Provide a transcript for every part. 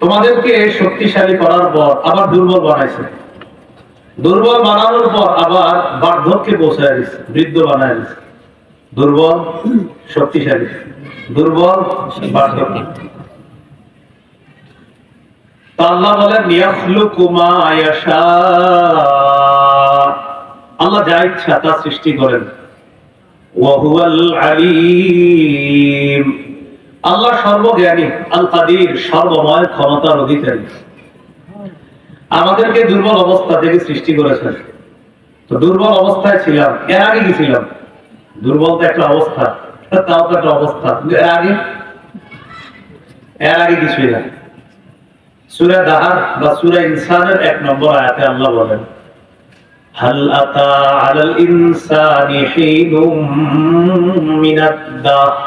তোমাদেরকে শক্তিশালী করার পর আবার দুর্বল বানাইছে। দুর্বল বানানোর পর আবার বার্ধক্যে পৌঁছায় দিচ্ছে বৃদ্ধ বানায় দিচ্ছে দুর্বল, শক্তিশালী। দুর্বল, বার্ধক্য। আল্লাহ বলেন আল্লাহ যা ইচ্ছা তা সৃষ্টি করেন। আল্লাহ সর্বজ্ঞানী সর্বময় ক্ষমতার অধিকারী। আমাদেরকে দুর্বল অবস্থা থেকে সৃষ্টি করেছেন। তো দুর্বল অবস্থায় ছিলাম, এর আগে দুর্বল তো একটা অবস্থা, তাও তো একটা অবস্থা। এর আগে? এর আগে কিছুই না। সুরা দাহার বা সুরা ইনসানের এক নম্বর আয়াতে আল্লাহ বলেন هل أتى على الإنسان حين من الدهر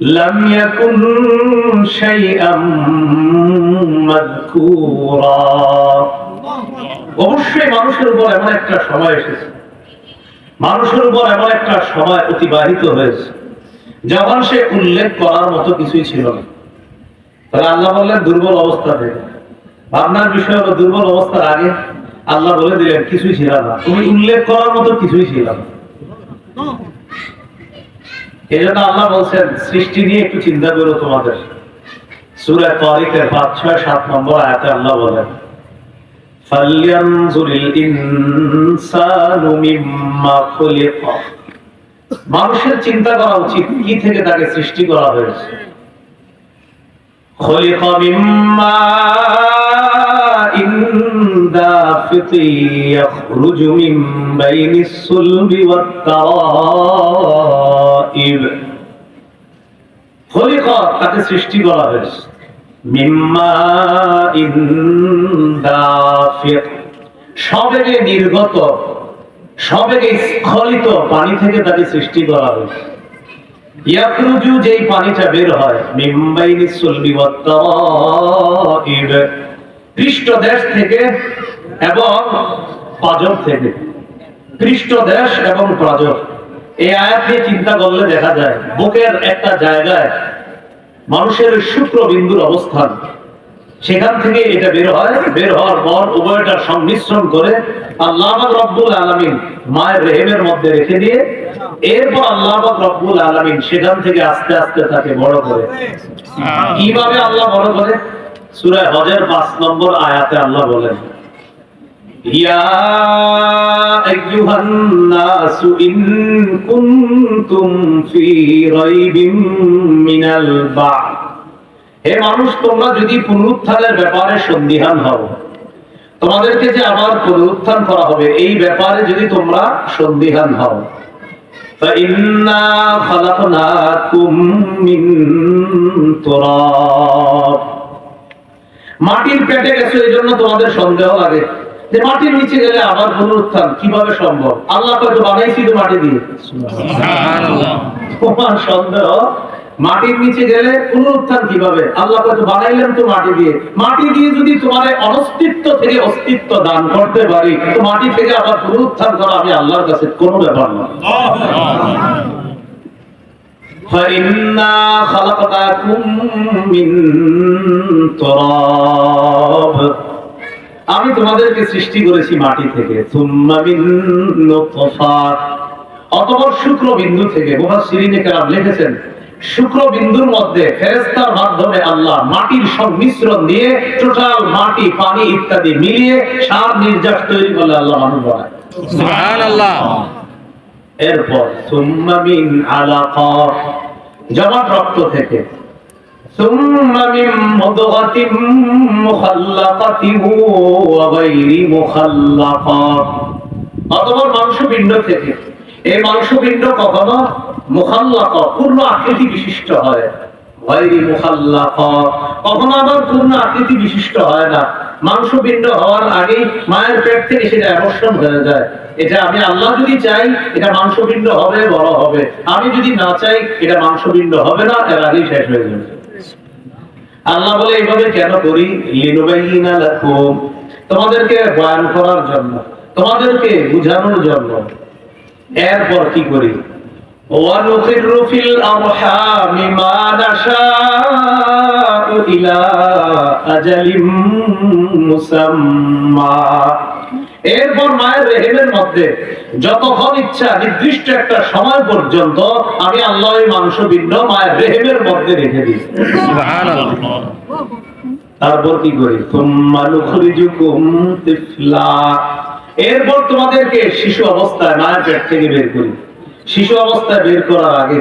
لم يكن شيئا مذكورا অবশ্যই মানুষের উপর এমন একটা সময় এসেছে মানুষের উপর এমন একটা সময় অতিবাহিত হয়েছে যখন সে উল্লেখ করার মতো কিছুই ছিল না তাহলে আল্লাহ বললেন দুর্বল অবস্থা থেকে ভাবনার বিষয় হলো দুর্বল অবস্থার আগে আল্লাহ বলে দিলেন, কিছুই ছিল না। তুমি উল্লেখ করার মতো কিছুই ছিল না। এই জন্য আল্লাহ বলছেন, সৃষ্টি নিয়ে একটু চিন্তা করো তোমাদের। সুরা তরিকের পাঁচ, ছয়, সাত নম্বর আয়াতে আল্লাহ বলেন মানুষের চিন্তা করা উচিত, কি থেকে তাকে সৃষ্টি করা হয়েছে। دافق يخرج من بين الصلب والترائب خلق তাকে সৃষ্টি করা হয়েছে মিম্মা দাফিক সবেগে নির্গত সবেগে স্খলিত পানি থেকে তাকে সৃষ্টি করা হয়েছে ইয়াখরুজু যেই পানিটা বের হয় মিম্বাইনি সুলবি ওয়াত্তারাইব পৃষ্ঠদেশ থেকে এবং পাজর থেকে পৃষ্ঠদেশ এবং পাজর এই আয়াত নিয়ে চিন্তা করলে দেখা যায় বুকের একটা জায়গায় মানুষের শুক্রবিন্দুর অবস্থান। সেখান থেকে এটা বের হয় বের হওয়ার পর উভয়টা সংমিশ্রণ করে আল্লাহ রব্বুল আলমিন মায়ের রেহেমের মধ্যে রেখে দিয়ে এরপর আল্লাহ রব্বুল আলমিন সেখান থেকে আস্তে আস্তে তাকে বড় করে। কীভাবে আল্লাহ বড় করে? সুরায় হজের পাঁচ নম্বর আয়াতে আল্লাহ বলেন ইয়া আইয়ুহান নাসু ইন কুনতুম ফি রাইবিম মিনাল বা'থ হে মানুষ তোমরা যদি পুনরুত্থানের ব্যাপারে সন্দিহান হও তোমাদেরকে যে আবার পুনরুত্থান করা হবে এই ব্যাপারে যদি তোমরা সন্দিহান হও فإنا خلقناكم من تراب মাটির পেটে গেছো এই জন্য তোমাদের সন্দেহ লাগে যে মাটির নিচে গেলে আবার পুনরুত্থান কিভাবে সম্ভব আল্লাহ হয়তো বানাইছি তো মাটি দিয়ে তোমার সন্দেহ মাটির নিচে গেলে পুনরুত্থান কিভাবে আল্লাহ হয়তো বানাইলেন তো মাটি দিয়ে মাটি দিয়ে যদি তোমার অনস্তিত্ব থেকে অস্তিত্ব দান করতে পারি তো মাটি থেকে আবার পুনরুত্থান করা আমি আল্লাহর কাছে কোনো ব্যাপার না فإنا خلقناكم من تراب আমি তোমাদেরকে সৃষ্টি করেছি মাটি থেকে। অতঃপর শুক্র বিন্দু থেকে। মুফাসসিরিনে কেরাম লিখেছেন শুক্র বিন্দুর মধ্যে ফেরেশতার মাধ্যমে আল্লাহ মাটির সংমিশ্রণ দিয়ে টোটাল মাটি পানি ইত্যাদি মিলিয়ে সার নির্যাস তৈরি করলে আল্লাহ মানুষ বানায়। এরপর সুম্মা মিন আলাকা। জমাট রক্ত থেকে মাংসপিণ্ড বিশিষ্ট হয়। হওয়ার আগেই মায়ের পেট থেকে সেটা অবসর হয়ে যায়। এটা আমি আল্লাহ যদি চাই, এটা মাংসপিণ্ড হবে, বড় হবে। আমি যদি না চাই, এটা মাংসপিণ্ড হবে না, এর আগেই শেষ হয়ে যাবে। আল্লাহ বলে এইভাবে কেন করি লিনুবাইয়িনা লাকুম তোমাদেরকে বয়ান করার জন্য তোমাদেরকে বুঝানোর জন্য এরপর কি করি ونقر في الأرحام ما نشاء إلى أجل مسمى এরপর মায়ের রেহেমের মধ্যে যতক্ষণ ইচ্ছা নির্দিষ্ট একটা সময় পর্যন্ত আমি আল্লাহ এই মাংস ভিন্ন মায়ের রেহেমের মধ্যে রেখে দিই। তারপর কি করি? এরপর তোমাদেরকে শিশু অবস্থায় মায়ের পেট থেকে বের করি। শিশু অবস্থায় বের করার আগে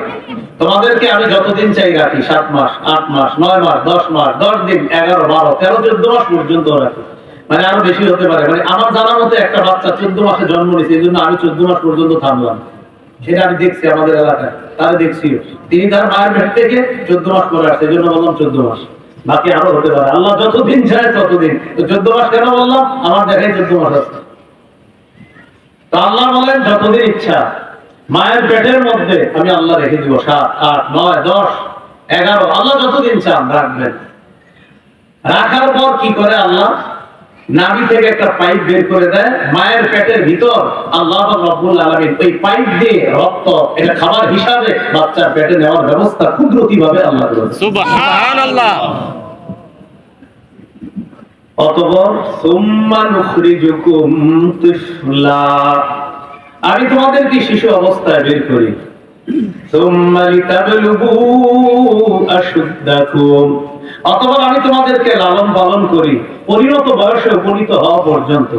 তোমাদেরকে আমি যতদিন চাই রাখি সাত মাস আট মাস নয় মাস দশ মাস দশ দিন এগারো বারো তেরো চোদ্দ মাস পর্যন্ত রাখি। মানে আরও বেশি হতে পারে। মানে আমার জানা মতো একটা বাচ্চা চোদ্দ মাসে জন্ম নিয়েছে, এই জন্য আমি চোদ্দ মাস পর্যন্ত থামলাম। সেটা আমি দেখছি আমাদের এলাকায় তারা দেখছি। তিনি তার মায়ের পেট থেকে চোদ্দ মাস পরে আসছে, এই জন্য বললাম চোদ্দ মাস। বাকি আরও হতে পারে। আল্লাহ যতদিন চায় ততদিন। তো চোদ্দ মাস কেন বললাম? আমার দেখাই চোদ্দ মাস আছে। তো আল্লাহ বলেন, যতদিন ইচ্ছা, মায়ের পেটের মধ্যে আমি আল্লাহ রেখে দিব। সাত, আট, নয়, দশ, এগারো, আল্লাহ যতদিন চান রাখবেন। রাখার পর কি করে আল্লাহ? নাভি থেকে একটা পাইপ বের করে দেয় মায়ের পেটের ভিতর আল্লাহ রব্বুল আলমিন ওই পাইপ দিয়ে রক্ত এটা খাবার হিসাবে বাচ্চার পেটে নেওয়ার ব্যবস্থা কুদরতি ভাবে আল্লাহ করেছে সুবহানাল্লাহ। অতঃপর সুম্মা নুখরিজুকুম তিফলা আমি তোমাদেরকে শিশু অবস্থায় বের করি। সুম্মা লিতাবলুগু আশুদ্দাকুম। অতঃপর আমি তোমাদেরকে লালন পালন করি পরিণত বয়সে উপনীত হওয়া পর্যন্ত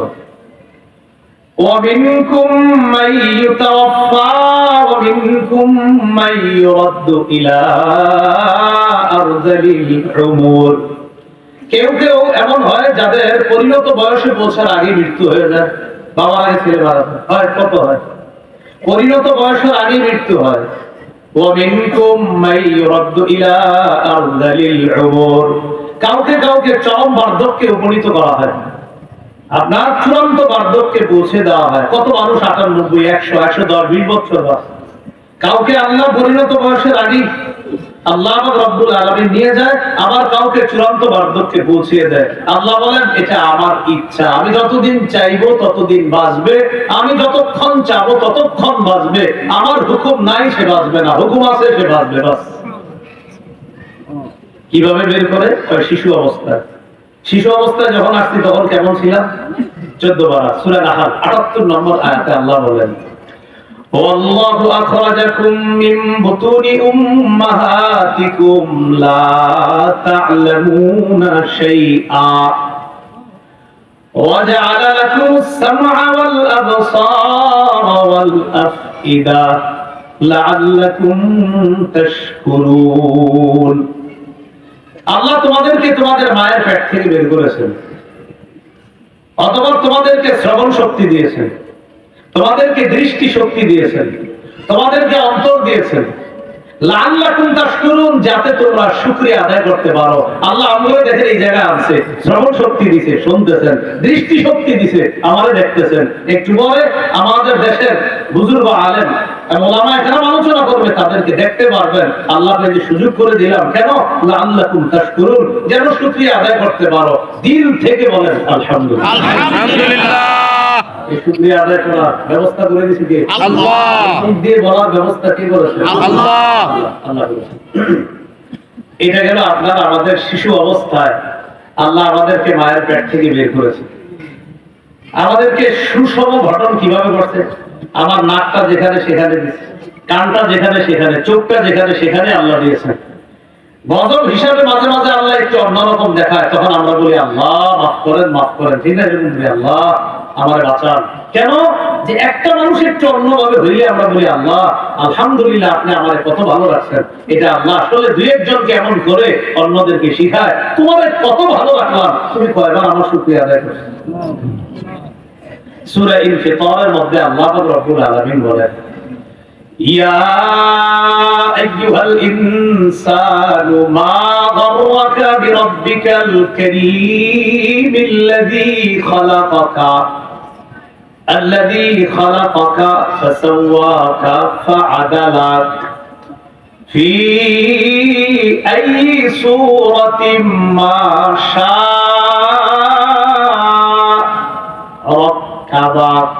ومنكم من يتوفى ومنكم من يرد إلى أرذل العمر কেউ কেউ এমন হয় যাদের পরিণত বয়সে পৌঁছার আগে মৃত্যু হয়ে যায় বাবা আগে ছেলে মারা যায়। হয় কত হয় পরিণত বয়সের আগে মৃত্যু হয় ومنكم من يرد إلى أرذل العمر কাউকে কাউকে চরম বার্ধক্যে উপনীত করা হয় আপনার চূড়ান্ত বার্ধক্যে পৌঁছে দেওয়া হয় কত মানুষ আটানব্বই একশো একশো দশ বিশ বছর বাঁচে কাউকে আল্লাহ পরিণত বয়সের আগে আল্লাহ রব্বুল আলমী নিয়ে যায়, আবার কাউকে চূড়ান্ত বার্ধক্যে পৌঁছিয়ে দেয়। আল্লাহ বলেন, এটা আমার ইচ্ছা। আমি যতদিন চাইব ততদিন বাঁচবে। আমি যতক্ষণ চাবো ততক্ষণ বাঁচবে। আমার হুকুম নাই, সে বাঁচবে না। হুকুম আছে, সে বাঁচবে, বাস। কীভাবে বের করে? শিশু অবস্থায়। শিশু অবস্থায় যখন আসছি, তখন কেমন ছিলাম? চোদ্দ বার সুরা আটাত্তর নম্বর আয়াতে আল্লাহ বলেন والله أخرجكم من بطون أمهاتكم لا تعلمون شيئا وجعل لكم السمع والأبصار والأفئدة لعلكم تشكرون আল্লাহ তোমাদেরকে তোমাদের মায়ের পেট থেকে বের করেছেন অতঃপর তোমাদেরকে শ্রবণ শক্তি দিয়েছেন তোমাদেরকে দৃষ্টি শক্তি দিয়েছেন, তোমাদেরকে অন্তর দিয়েছেন। যাতে তোমরা আদায় করতে পারো। আল্লাহ আমগুলো দেখেন এই জায়গায় শ্রবণ শক্তি দিছে, শুনতেছেন দৃষ্টি শক্তি দিছে দেখতেছেন। একটু পরে আমাদের দেশের আলেম ওলামা এখানে আলোচনা করবে, তাদেরকে দেখতে পারবেন। আল্লাহ যে সুযোগ করে দিলাম। কেন? লাল্লাকুম তাশকুরুন, যেন শুকরিয়া আদায় করতে পারো। দিল থেকে বলেন, আলহামদুলিল্লাহ। আলহামদুলিল্লাহ। শুকরিয়া আদায় করার ব্যবস্থা করে দিয়েছে কে? আল্লাহ। দিয়ে বলার ব্যবস্থা কে করেছে আল্লাহ। আল্লাহ এটা গেল আপনার আমাদের শিশু অবস্থায়। আল্লাহ আমাদেরকে মায়ের পেট থেকে বের করেছে। আমাদেরকে সুষম ঘটন কীভাবে করছে? আমার নাকটা যেখানে সেখানে দিচ্ছে কানটা যেখানে সেখানে চোখটা যেখানে সেখানে আল্লাহ দিয়েছেন। গজব হিসাবে মাঝে মাঝে আল্লাহ একটু অন্যরকম দেখায় তখন আমরা বলি আল্লাহ মাফ করেন মাফ করেন। ঠিক আছে বলি আল্লাহ আমার বাঁচান। কেন? যে একটা মানুষ একটু অন্যভাবে হইলে আমরা বলি আল্লাহ আলহামদুলিল্লাহ আপনি আমার কত ভালো রাখছেন এটা আল্লাহ আসলে দুই একজনকে এমন করে অন্যদেরকে শিখায় তোমার কত ভালো রাখলাম তুমি কয়বার আমার শুক্রিয়া আদায় করছ? সূরা ইনফিতারের মধ্যে আল্লাহ রব্বুল আলামিন বলেন ইয়া আইয়ুহাল ইনসানু মা গররাকা বিরাব্বিকাল কারীমিল্লাযী খালাকাকা الذي خلقك فسواك فعدلك في أي صورة ما شاء ركبك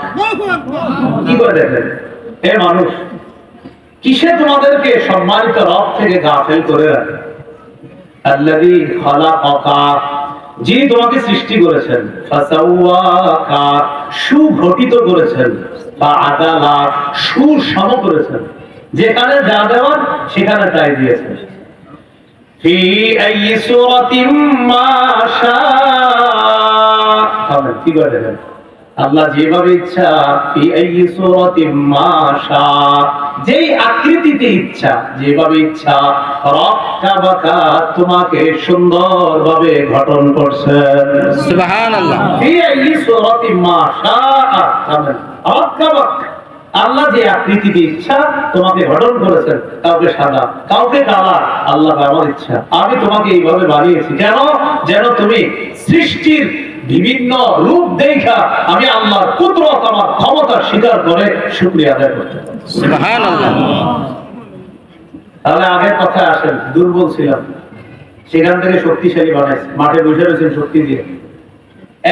কি করে দেখেন হে মানুষ কিসে তোমাদেরকে সম্মানিত রব থেকে গাফেল করে রাখে? যিনি তোমাকে সৃষ্টি করেছেন সুগঠিত করেছেন বা আদালা সুসম করেছেন। যেখানে যা দেওয়ার, সেখানে তাই দিয়েছেন। কি আল্লাহ যেভাবে ইচ্ছা, ফি যেই আকৃতিতে ইচ্ছা যেভাবে ইচ্ছা তোমাকে সুন্দরভাবে গঠন করছেন সুবহানাল্লাহ। মা শাআ আল্লাহ যে আকৃতিতে ইচ্ছা তোমাকে গঠন করেছেন কাউকে সাদা কাউকে কালা আল্লাহ আমার ইচ্ছা। আমি তোমাকে এইভাবে বানিয়েছি। কেন? যেন তুমি সৃষ্টির বিভিন্ন রূপ দেখা আমি আল্লাহর কুদরত আমার ক্ষমতা স্বীকার করে শুক্রিয়া আদায় করতে সুবহানাল্লাহ। তাহলে আগের কথায় আসেন দুর্বল ছিলাম। সেখান থেকে শক্তিশালী বানাইছে মাঠে বসে রয়েছেন শক্তি দিয়ে।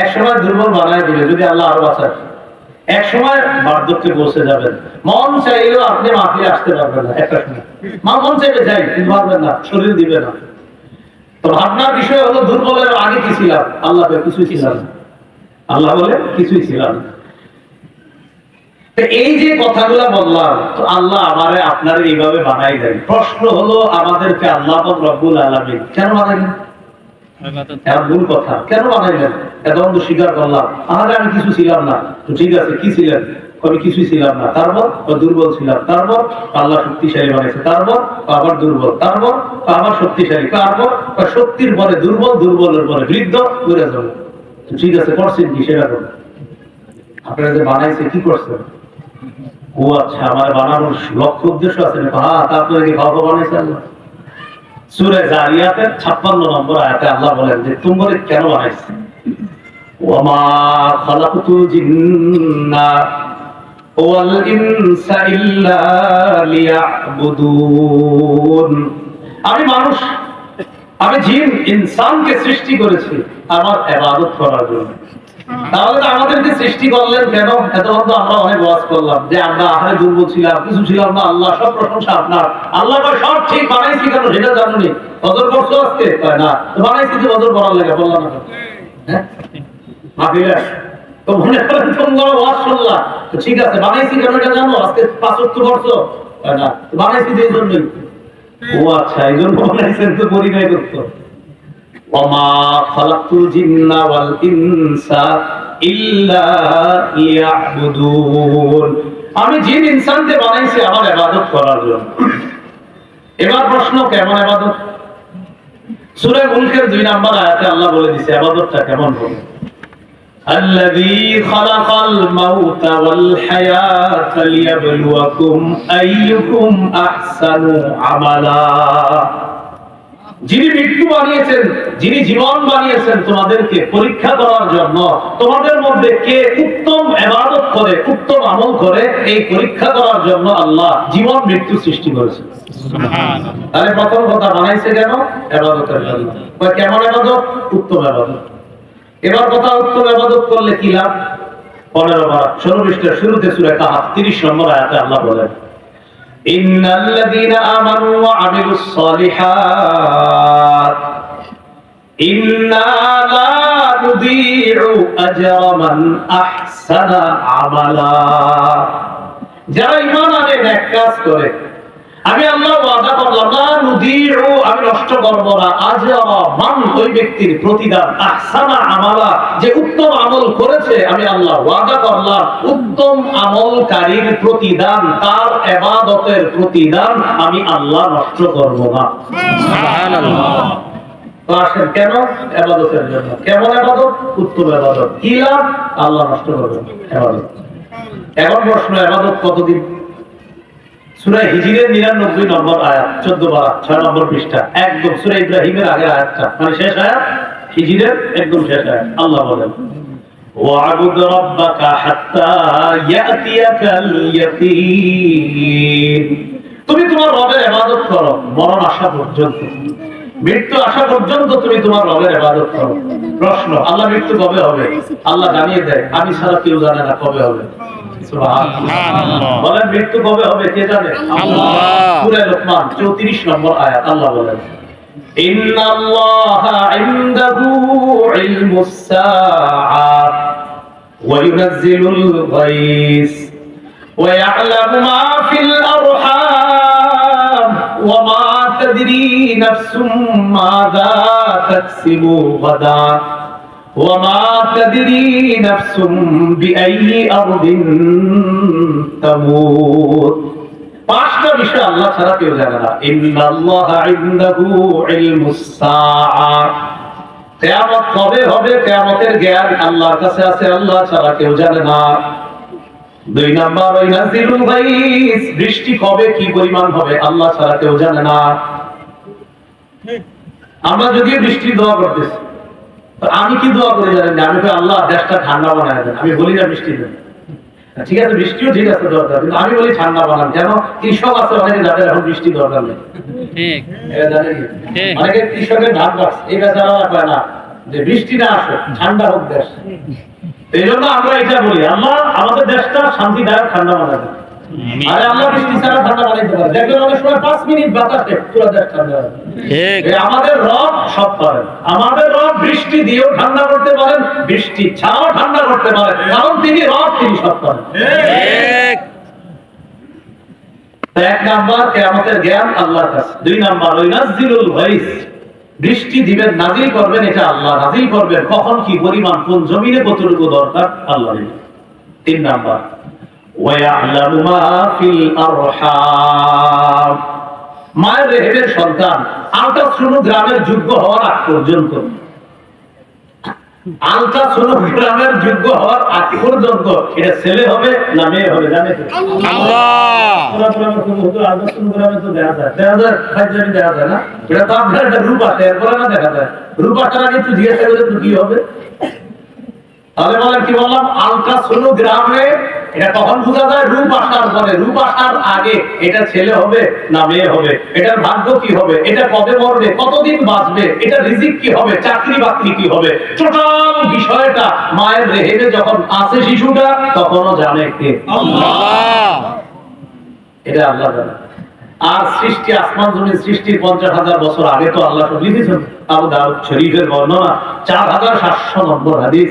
এক সময় দুর্বল বানায় দিবে যদি আল্লাহ আরও বাঁচায়। এক সময় বার্ধক্যে বসে যাবেন। মন চাইলেও আপনি মাফিয়ে আসতে পারবেন না একটা সময়। মা মন চাইবে যাই কিন্তু পারবেন না শরীর দিবে না। ভাবনার বিষয় হলো দুর্বলের আগে কি ছিলাম? আল্লাহ কিছুই ছিলাম আল্লাহ বলে কিছুই ছিলাম এই যে কথাগুলা বললাম, তো আল্লাহ আমারে আপনারে এইভাবে বানাই দেন। প্রশ্ন হলো, আমাদেরকে আল্লাহ কেন বানাইলেন? এর মূল কথা। কেন বানাইলেন? এত অন্ধ স্বীকার করলাম। আহারে, আমি কিছু ছিলাম না। তো ঠিক আছে, কি ছিলেন? আমি কিছুই ছিলাম না। তারপর ও দুর্বল ছিলাম। তারপর আল্লাহ শক্তিশালী বানাইছে তারপর আবার দুর্বল। তারপর আবার শক্তিশালী। তারপর ও শক্তির পরে দুর্বল, দুর্বলের পরে বৃদ্ধ ঘুরে যাবে ঠিক আছে, করছেন কি? সেটা করুন আপনারা যে বানাইছে, কি করছেন? ও আচ্ছা আমার বানানোর লক্ষ্য উদ্দেশ্য আছে না হ্যাঁ তা আপনারা কি ভালো বানাইছে আল্লাহ সূরা 56 নম্বর আয়াতে আল্লাহ বলেন যে কেন বানাইছে? ওয়ামা খালাকতুল জিন্না আমি মানুষ, আমি জিন, ইনসানকে সৃষ্টি করেছি আমার ইবাদত করার জন্য। তাহলে আমাদেরকে সৃষ্টি করলেন কেন? এতক্ষণ তো আমরা অনেক ওয়াজ করলাম যে আমরা আহারে দুর্বল ছিলাম, কিছু ছিলাম না, আল্লাহ সব প্রশংসা আপনার। আল্লাহ সব ঠিক, বানাইছি কেন? সেটা জানুনি। বদর করছ আজকে? না বানাইছি যে বদর করার লাগে, বললাম না হ্যাঁ? তো মনে করেন তোমরা ওয়াজ শুনলা তো ঠিক আছে বানাইছি কেন এটা জানো আজকে পাঁচ ওয়াক্ত করছো কয় না তো বানাইছি যে এই জন্যই ও আচ্ছা এই জন্য বানাইছেন তো পরিচয় করতো وما خلقت الجن والإنس إلا ليعبدون আমি জিন ইনসানকে বানাইছি আমার ইবাদত করার জন্য এবার প্রশ্ন কেমন ইবাদত সূরা মুলকের দুই নাম্বার আয়াতে আল্লাহ বলে দিয়েছে ইবাদতটা কেমন হবে الذي خلق الموت والحياة ليبلوكم أيكم أحسن عملا যিনি মৃত্যু বানিয়েছেন যিনি জীবন বানিয়েছেন তোমাদেরকে পরীক্ষা করার জন্য তোমাদের মধ্যে কে উত্তম এবাদত করে উত্তম আমল করে এই পরীক্ষা করার জন্য আল্লাহ জীবন মৃত্যু সৃষ্টি করেছেন তাহলে প্রথম কথা বানাইছে কেন এবাদতের জন্য কয় কেমন এবাদত উত্তম এবাদত এবার কথা উত্তম এবাদত করলে কি লাভ পনেরো বার ষোলো পৃষ্ঠের শুরুতে সুরে কাহাত তিরিশ নম্বর আয়াতে আল্লাহ বলেন إن الذين آمنوا وعملوا الصالحات إنا لا نضيع أجر من أحسن عملا যারা ইমান আনে নেক কাজ করে আমি আল্লাহ ওয়াদা করলাম না নুদিউ আমি নষ্ট করব না। আজরা মান ওই ব্যক্তির প্রতিদান। আহসানা আমালা যে উত্তম আমল করেছে আমি আল্লাহ ওয়াদা করলাম। উত্তম আমলকারীর প্রতিদান তার ইবাদতের প্রতিদান আমি আল্লাহ নষ্ট করব না। সুবহানাল্লাহ। আসেন কেন এবাদতের জন্য? কেমন এবাদত? উত্তম এবাদত। কি লাভ? আল্লাহ নষ্ট করবেন এবাদত। এখন প্রশ্ন এবাদত কতদিন? সুরা হিজিরের নিরানব্বই নম্বর আয়াত চোদ্দ বার ছয় নম্বর পৃষ্ঠা একদম সুরা ইব্রাহিমের আগের আয়াতটা মানে শেষ আয়াত হিজিরের একদম শেষ আয়াত আল্লাহ বলেন وَاعْبُدْ رَبَّكَ حَتَّى يَأْتِيَكَ الْيَقِينُ তুমি তোমার রবের ইবাদত করো মরণ আসা পর্যন্ত মৃত্যু আসা পর্যন্ত তুমি তোমার রবের ইবাদত করো প্রশ্ন আল্লাহ মৃত্যু কবে হবে আল্লাহ জানিয়ে দেয় আমি ছাড়া কেউ জানে না কবে হবে সুবহানাল্লাহ। বলেন মৃত্যু কবে হবে কে জানে আল্লাহ। সূরা লোকমান 34 নম্বর আয়াত আল্লাহ বলেন إن الله عنده علم الساعة وينزل الغيث ويعلم ما في الأرحام وما تدري نفس ماذا تكسب غدا وما تدري نفس بأي أرض تموت পাঁচটা বিষয় আল্লাহ ছাড়া কেউ জানে না ইন্নাল্লাহ ইনদাহু ইলমুস সাআ কিয়ামত কবে হবে কিয়ামতের জ্ঞান আল্লাহর কাছে আছে আল্লাহ ছাড়া কেউ জানে না দুই নাম্বার ওই নাজিলুল গাইস বৃষ্টি কবে কি পরিমাণ হবে আল্লাহ ছাড়া কেউ জানে না আমরা যদিও বৃষ্টি দোয়া করতেছি তো আমি কি দোয়া করি জানেন? আমি তো আল্লাহ দেশটা ঠান্ডা বানায় দেন। আমি বলি না বৃষ্টি দেন ঠিক আছে বৃষ্টিও ঠিক আছে দরকার। কিন্তু আমি বলি ঠান্ডা বানান। কেন কৃষক আছে অনেকে যাদের এখন বৃষ্টি দরকার নেই। অনেকে কৃষকের ধান গাছ এই বেচারারা কয় না যে বৃষ্টি না আসে ঠান্ডা হোক দেশ। এই জন্য আমরা এটা বলি। আল্লাহ আমাদের দেশটা শান্তিদায়ক ঠান্ডা বানাবে আমিন। আরে বৃষ্টি ছাড়া ঠান্ডা বানাইতে পারে। দেখবেন অনেক সময় পাঁচ মিনিট বাতাসে পুরো দেশ ঠান্ডা ঠিক। আমাদের রব সব পারেন। আমাদের রব বৃষ্টি দিয়েও ঠান্ডা করতে পারেন বৃষ্টি ছাড়াও ঠান্ডা করতে পারেন। কারণ তিনি রব তিনি সব পারেন। ঠিক। এক নাম্বার কেয়ামতের জ্ঞান আল্লাহর কাছে। দুই নাম্বার ওই নাজিলুল গাইস। বৃষ্টি দিবেন নাজিল করবেন এটা আল্লাহ নাজিল করবেন। কখন কি পরিমাণ কোন জমিনে কতটুকু দরকার আল্লাহ তিন নাম্বার ওয়ায়ালামু মা ফিল আরহাম মায়ের রেহেমের সন্তান আলট্রাসোনোগ্রামের যোগ্য হওয়ার আগ পর্যন্ত। আলট্রাসোনোগ্রামের যোগ্য হওয়ার আগ পর্যন্ত এটা ছেলে হবে না মেয়ে হবে জানে তো? দেখা যায়। দেখা যায় দেখা যায় না? এটা তো আপনার একটা রূপ আছে এরপরে না দেখা যায়। রূপ আসার আগে একটু জিজ্ঞাসা করে তো কি হবে? তাহলে বলেন কি বললাম? আলট্রাসোনোগ্রামে এটা কখন বোঝা যায় রূপ আসার পরে রূপ আসার আগে এটা ছেলে হবে না মেয়ে হবে? এটার ভাগ্য কি হবে? এটা কবে মরবে? কতদিন বাঁচবে? এটা রিজিক কি হবে? চাকরি বাকরি কি হবে? টোটাল বিষয়টা মায়ের রেহেমে যখন আছে শিশুটা তখনও জানে কে। এটা আল্লাহ জানে। আর সৃষ্টি আসমান জমির সৃষ্টির পঞ্চাশ হাজার বছর আগে তো আল্লাহ লিখেছেন। আবু দাউদ শরীফের বর্ণনা চার হাজার সাতশো নম্বর হাদিস।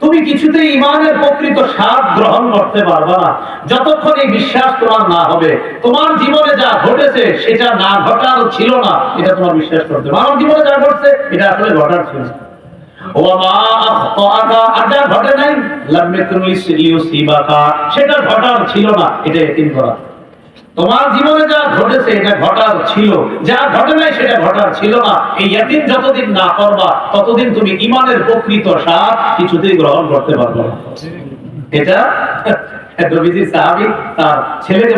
তুমি কিছুতেই ইমানের প্রকৃত স্বাদ গ্রহণ করতে পারবে না। যতক্ষণ এই বিশ্বাস তোমার না হবে, তোমার জীবনে যা ঘটেছে, সেটা না ঘটার ছিল না, এটা তোমার বিশ্বাস করতে আমার জীবনে যা ঘটছে, এটা আসলে ঘটার ছিল না। সেটা ঘটার ছিল না, এটা করা। তোমার জীবনে যা ঘটেছে, এটা ঘটার ছিল। যা ঘটে নাই, সেটা ঘটার ছিল না। এই ইয়াকিন যতদিন না করবা, ততদিন তুমি ইমানের প্রকৃত স্বাদ কিছুতেই গ্রহণ করতে পারবে না। এটা সাহাবী, তার ছেলেকে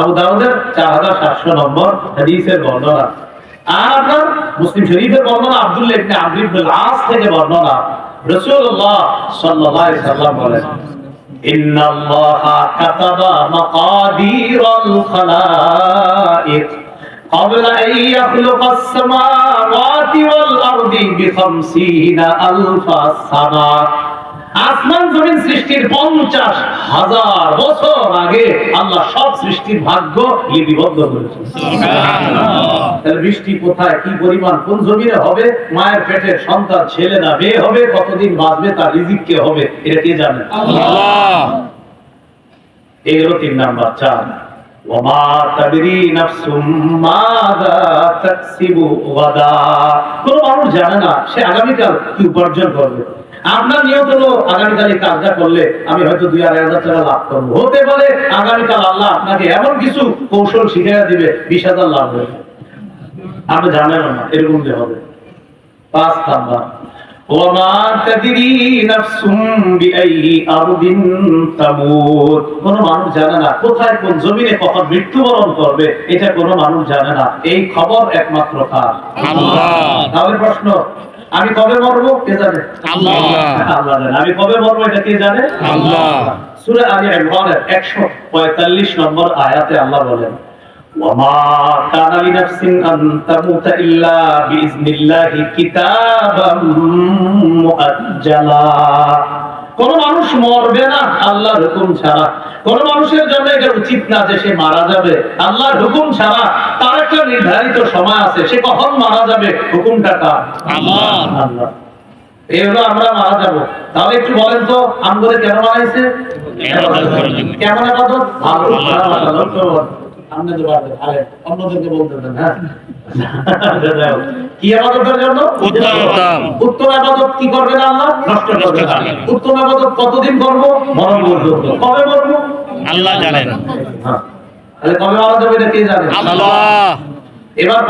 আবু দাউদের চার হাজার সাতশো নম্বর হাদিসের বর্ণনা। আর আপনার মুসলিম শরীফের বর্ণনা আব্দুল্লাহ ইবনে আস থেকে বর্ণনা। রাসূলুল্লাহ সাল্লাল্লাহু আলাইহি সাল্লাম বলেন إن الله كتب مقادير الخلائق قبل أن يخلق السماوات والأرض بخمسين ألف سنة. আসমান জমিন সৃষ্টির পঞ্চাশ হাজার বছর আগে আল্লাহ সব সৃষ্টির ভাগ্য লিপিবদ্ধ করেছেন। বৃষ্টি কোথায়, কি পরিমাণ, কোন জমিনে হবে? মায়ের পেটের সন্তান, ছেলে না, মেয়ে হবে? কতদিন বাঁচবে তার রিজিক কে হবে? এটা কে জানে? এই হলো তিন নাম্বার চার কোন মানুষ জানে না সে আগামীকাল কি উপার্জন করবে। আপনার নিয়ত হলো আগামীকাল এই কাজটা করলে আমি হয়তো দুই আড়াই হাজার টাকা লাভ করবো হতে পারে আগামীকাল আল্লাহ আপনাকে এমন কিছু কৌশল শিখিয়ে দিবে বিশ হাজার লাভ হবে আপনি জানেন না এরকম যে হবে পাঁচ নাম্বার وما تدري نفس بأي أرض تموت কোন মানুষ জানে না কোথায় কোন জমিনে কখন মৃত্যুবরণ করবে এটা কোন মানুষ জানে না এই খবর একমাত্র কার আল্লাহ। তাহলে প্রশ্ন আমি কবে মরবো কে জানে আল্লাহ। আল্লাহ জানে আমি কবে মরবো এটা কে জানে আল্লাহ। সূরা আলী ইমরানের 145 নম্বর আয়াতে আল্লাহ বলেন وما كان لنفس أن تموت إلا بإذن الله كتابا مؤجلا কোন মানুষ মরবে না আল্লাহর হুকুম ছাড়া। কোন মানুষের জন্য এটা উচিত না যে সে মারা যাবে। আল্লাহর হুকুম ছাড়া তার একটা নির্ধারিত সময় আছে। সে কখন মারা যাবে? হুকুমটা কার? আল্লাহ। আল্লাহ। এই হলো আমরা মারা যাব। তাহলে একটু বলেন তো আমগরে কেন জন্য। কেমন আবাদত ভালো। আবাদত তো পারবেন আরে অন্যদেরকে বলতে দেন হ্যাঁ? কি আবাদতের জন্য? উত্তম। উত্তম আবাদত কি করবে না আল্লাহ? নষ্ট করবে না। উত্তম আবাদত কতদিন করব? মরণ পর্যন্ত কবে মরবো? আল্লাহ জানেন। হ্যাঁ। তাহলে কবে মারা যাবে এটা কে জানে? আল্লাহ। এবার